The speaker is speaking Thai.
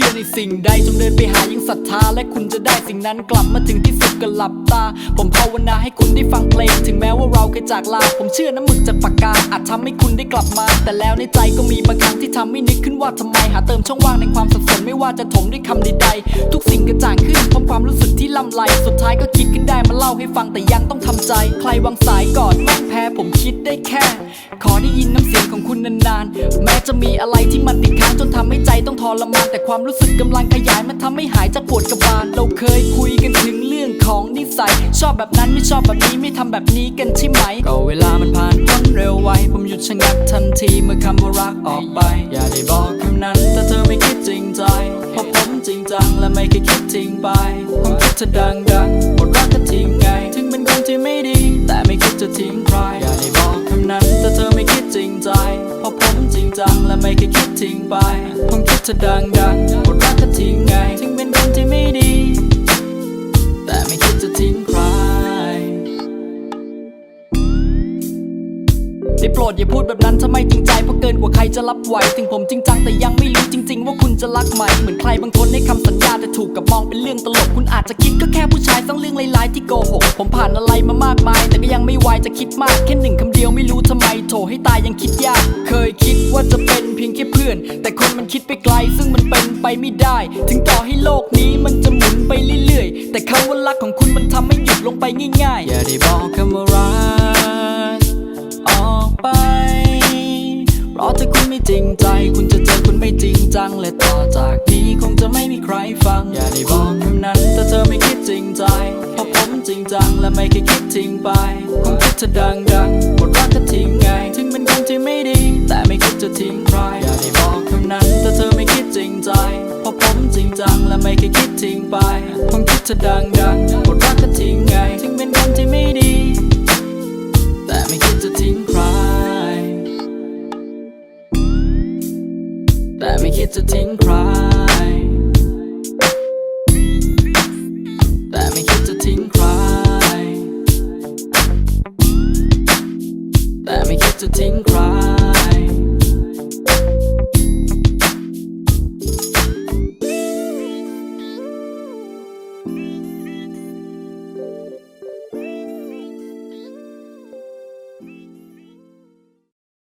ชื่อในสิ่งใดจงเดินไปหายิ่งศรัทธา และคุณจะได้สิ่งนั้นกลับมาถึงที่สุดก็หลับตา ผมภาวนาให้คุณได้ฟังเพลง ถึงแม้ว่าเราเคยจากลา ผมเชื่อน้ำมึกจากปากกา อาจทำให้คุณได้กลับมา แต่แล้วในใจก็มีบางครั้งที่ทำให้นึกขึ้นว่าทำไม หาเติมช่องว่างในความสับสนไม่ว่าจะถมด้วยคำใดๆทุกสิ่งกระจ่างขึ้นพร้อมความรู้สึกที่ลำไหลสุดท้ายก็คิดขึ้นได้มาเล่าให้ฟังแต่ยังต้องทำใจ ใครวางสายก่อน ผมคิดได้แค่ ขอได้ยินน้ำเสียงของคุณนานๆ แม้จะมีอะไรที่มันติดค้างจนทำให้ใจต้องทรมาน แต่ความรู้สึกกำลังขยายมันทำให้หายจากปวดกระบาล เราเคยคุยกันถึงเรื่องของนิสัย ชอบแบบนั้นไม่ชอบแบบนี้ไม่ทำแบบนี้กันใช่ไหม ก็เวลามันผ่านพ้นเร็วไว ผมหยุดชะงักทันทีเมื่อคำว่ารักออกไป อย่าได้บอกคำนั้นถ้าเธอไม่คิดจริงใจเพราะผมจริงจังและไม่เคยคิดทิ้งไปผมคิดจะดังดังๆหมดรักก็ทิ้งไง ที่ไม่ดี แต่ไม่คิดจะทิ้งใคร อย่าได้บอกคำนั้นถ้าเธอไม่คิดจริงใจ เพราะผมจริงจังและไม่เคยคิดทิ้งไป ผมคิดจะดังดังดัง ได้โปรดอย่าพูดแบบนั้นถ้าไม่จริงใจเพราะเกินกว่าใครจะรับไหวถึงผมจริงจังแต่ยังไม่รู้จริง ๆ ว่าคุณจะรักไหมเหมือนใครบางคนให้คำสัญญาแต่ถูกกับมองเป็นเรื่องตลก คุณอาจจะคิดก็แค่ผู้ชายสร้างเรื่องร้ายๆที่โกหกผมผ่านอะไรมามากมาย แต่ก็ยังไม่ไวจะคิดมากแค่หนึ่งคำเดียวไม่รู้ทำไมโถให้ตายยังคิดยากเคยคิดว่าจะเป็นเพียงแค่เพื่อน แต่คนมันคิดไปไกล ซึ่งมันเป็นไปไม่ได้ ถึงต่อให้โลกนี้มันจะหมุนไปเรื่อยๆ แต่คำว่ารักของคุณมันทำให้หยุดลงไปง่ายๆอย่าได้ จริงใจ คุณจะเจอคนไม่จริงจัง และต่อจากนี้คงจะไม่มีใครฟัง อย่าได้บอกคำนั้นถ้าเธอไม่คิดจริงใจเพราะผมจริงจังและไม่เคยคิดทิ้งไปคงคิดจะดังดังหมดรักก็ทิ้งไงถึงเป็นคนที่ไม่ดี แต่ไม่คิดจะทิ้งใครอย่าได้บอกคำนั้นถ้าเธอไม่คิดจริงใจเพราะผมจริงจังและไม่เคยคิดทิ้งไปคงคิดจะดังดังหมด make it to ting.